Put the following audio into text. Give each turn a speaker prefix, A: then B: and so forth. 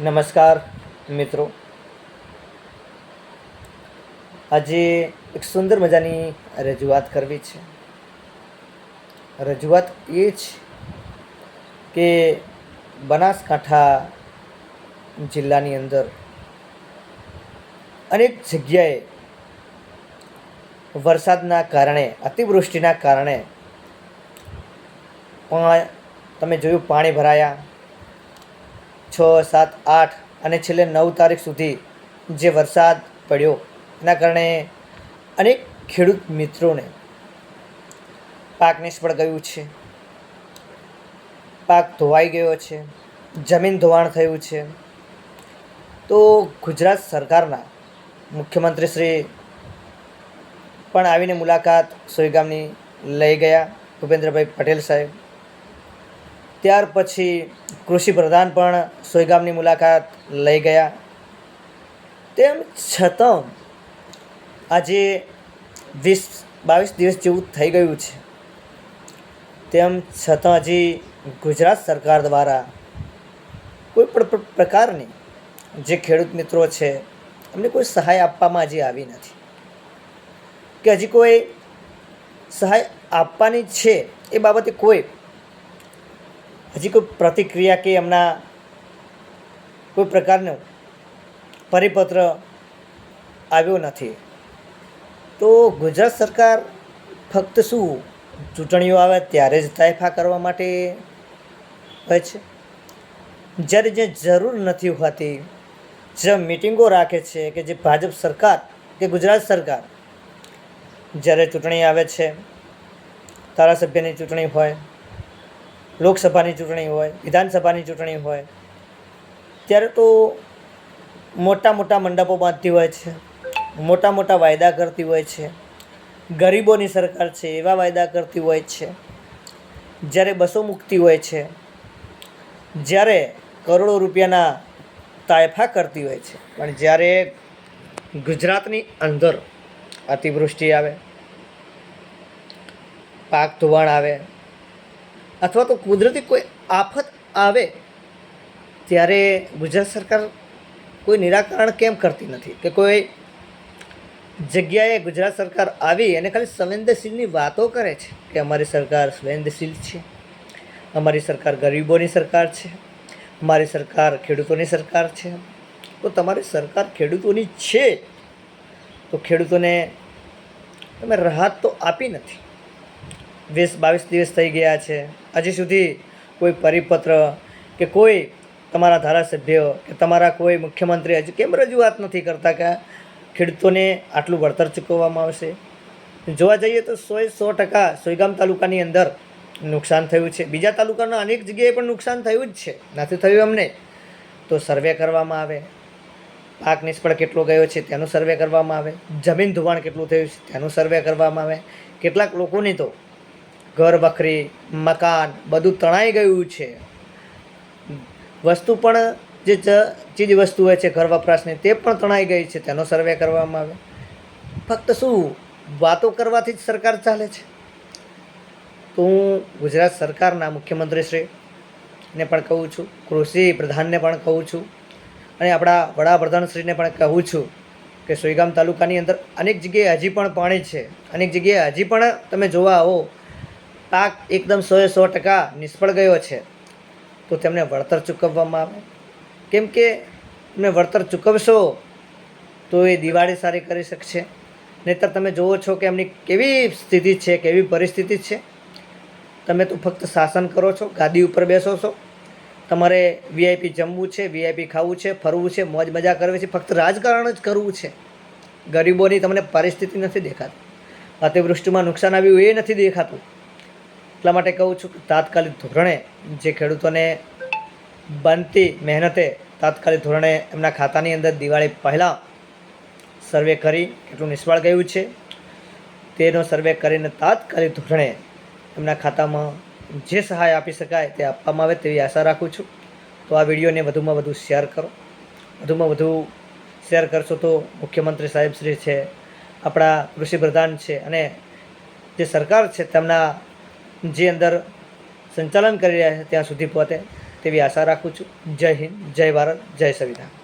A: નમસ્કાર, મિત્રો. આજે એક સુંદર મજાની રજૂઆત કરવી છે. રજૂઆત એ છે કે બનાસકાંઠા જિલ્લાની અંદર અનેક જગ્યાએ વરસાદના કારણે, અતિવૃષ્ટિના કારણે પણ તમે જોયું, પાણી ભરાયા. છ, સાત, આઠ અને છેલ્લે નવ તારીખ સુધી જે વરસાદ પડ્યો, એના કારણે અનેક ખેડૂત મિત્રોને પાક નિષ્ફળ ગયું છે. પાક ધોવાઈ ગયો છે, જમીન ધોવાણ થયું છે. તો ગુજરાત સરકારના મુખ્યમંત્રી શ્રી પણ આવીને મુલાકાત સોયગામની લઈ ગયા, ભૂપેન્દ્રભાઈ પટેલ સાહેબ. ત્યાર પછી કૃષિ પ્રધાન પણ સોયગામની મુલાકાત લઈ ગયા. તેમ છતાં આજે વીસ બાવીસ દિવસ જેવું થઈ ગયું છે. તેમ છતાં હજી ગુજરાત સરકાર દ્વારા કોઈ પણ પ્રકારની જે ખેડૂત મિત્રો છે, એમને કોઈ સહાય આપવામાં હજી આવી નથી. કે હજી કોઈ સહાય આપવાની છે એ બાબતે કોઈ હજી કોઈ પ્રતિક્રિયા કે એમના કોઈ પ્રકારનો પરિપત્ર આવ્યો નથી. તો ગુજરાત સરકાર ફક્ત શું ચૂંટણીઓ આવે ત્યારે જ તાયફા કરવા માટે હોય છે? જ્યારે જે જરૂર નથી હોતી, જે મિટિંગો રાખે છે કે જે ભાજપ સરકાર કે ગુજરાત સરકાર, જ્યારે ચૂંટણી આવે છે, ધારાસભ્યની ચૂંટણી હોય લોકસભાની ચૂંટણી હોય, વિધાનસભાની ચૂંટણી હોય, ત્યારે તો મોટા મોટા મંડપો બાંધતી હોય છે, મોટા મોટા વાયદા કરતી હોય છે, ગરીબોની સરકાર છે, એવા વાયદા કરતી હોય છે, જ્યારે બસો મૂકતી હોય છે, જ્યારે કરોડો રૂપિયાના તાયફા કરતી હોય છે. પણ જ્યારે ગુજરાતની અંદર અતિવૃષ્ટિ આવે, પાક ધોવાણ આવે અથવા તો કુદરતી કોઈ આફત આવે, ત્યારે ગુજરાત સરકાર કોઈ નિરાકરણ કેમ કરતી નથી? કે કોઈ જગ્યાએ ગુજરાત સરકાર આવી અને ખાલી સંવેદનશીલની વાતો કરે છે કે અમારી સરકાર સંવેદનશીલ છે, અમારી સરકાર ગરીબોની સરકાર છે, અમારી સરકાર ખેડૂતોની સરકાર છે. તો તમારી સરકાર ખેડૂતોની છે, તો ખેડૂતોને તમે રાહત તો આપી નથી. વીસ, બાવીસ દિવસ થઈ ગયા છે. હજી સુધી કોઈ પરિપત્ર કે કોઈ તમારા ધારાસભ્ય કે તમારા કોઈ મુખ્યમંત્રી હજી કેમ રજૂઆત નથી કરતા કે ખેડૂતોને આટલું વળતર ચૂકવવામાં આવશે? જોવા જઈએ તો સોએ સો ટકા સોયગામ તાલુકાની અંદર નુકસાન થયું છે. બીજા તાલુકાના અનેક જગ્યાએ પણ નુકસાન થયું જ છે. નથી થયું અમને. તો સર્વે કરવામાં આવે. પાક નિષ્ફળ કેટલો ગયો છે તેનું સર્વે કરવામાં આવે. જમીન ધોવાણ કેટલું થયું છે તેનું સર્વે કરવામાં આવે. કેટલાક લોકોની તો ઘર, વખરી, મકાન બધું તણાઈ ગયું છે. વસ્તુ પણ જે ચીજ વસ્તુ હોય છે, ઘર વપરાશની, તે પણ તણાઈ ગઈ છે. તેનો સર્વે કરવામાં આવે ફક્ત શું? વાતો કરવાથી જ સરકાર ચાલે છે. તો હું ગુજરાત સરકારના મુખ્યમંત્રી શ્રી ને પણ કહું છું, કૃષિ પ્રધાનને પણ કહું છું, અને આપણા વડાપ્રધાનશ્રીને પણ કહું છું કે સોયગામ તાલુકાની અંદર અનેક જગ્યાએ હજી પણ પાણી છે. અનેક જગ્યાએ હજી પણ તમે જોવા આવો પાક એકદમ સોએ સો ટકા નિષ્ફળ ગયો છે. તો તેમને વળતર ચૂકવવામાં આવે. કેમ કે તમે વળતર ચૂકવશો, તો એ દિવાળી સારી કરી શકશે. નહીંતર તમે જુઓ છો કે એમની કેવી સ્થિતિ છે, કેવી પરિસ્થિતિ છે. તમે તો ફક્ત શાસન કરો છો, ગાદી ઉપર બેસો છો. તમારે વીઆઈપી જમવું છે, વીઆઈપી ખાવું છે, ફરવું છે, મોજ મજા કરવી છે, ફક્ત રાજકારણ જ કરવું છે. ગરીબોની તમને પરિસ્થિતિ નથી દેખાતી. અતિવૃષ્ટિમાં નુકસાન આવ્યું એ નથી દેખાતું. એટલા માટે કહું છું તાત્કાલિક ધોરણે જે ખેડૂતોને બનતી મહેનતે તાત્કાલિક ધોરણે એમના ખાતાની અંદર દિવાળી પહેલાં સર્વે કરી કેટલું નિષ્ફળ ગયું છે, તેનો સર્વે કરીને તાત્કાલિક ધોરણે એમના ખાતામાં જે સહાય આપી શકાય તે આપવામાં આવે તેવી આશા રાખું છું. તો આ વિડીયોને વધુમાં વધુ શેર કરો. વધુમાં વધુ શેર કરશો તો મુખ્યમંત્રી સાહેબ શ્રી છે, આપણા કૃષિ પ્રધાન છે અને જે સરકાર છે તેમના જે અંદર સંચાલન કરી રહ્યા છે, ત્યાં સુધી પહોંચે તેવી આશા રાખું છું. જય હિન્દ, જય ભારત, જય સંવિધાન.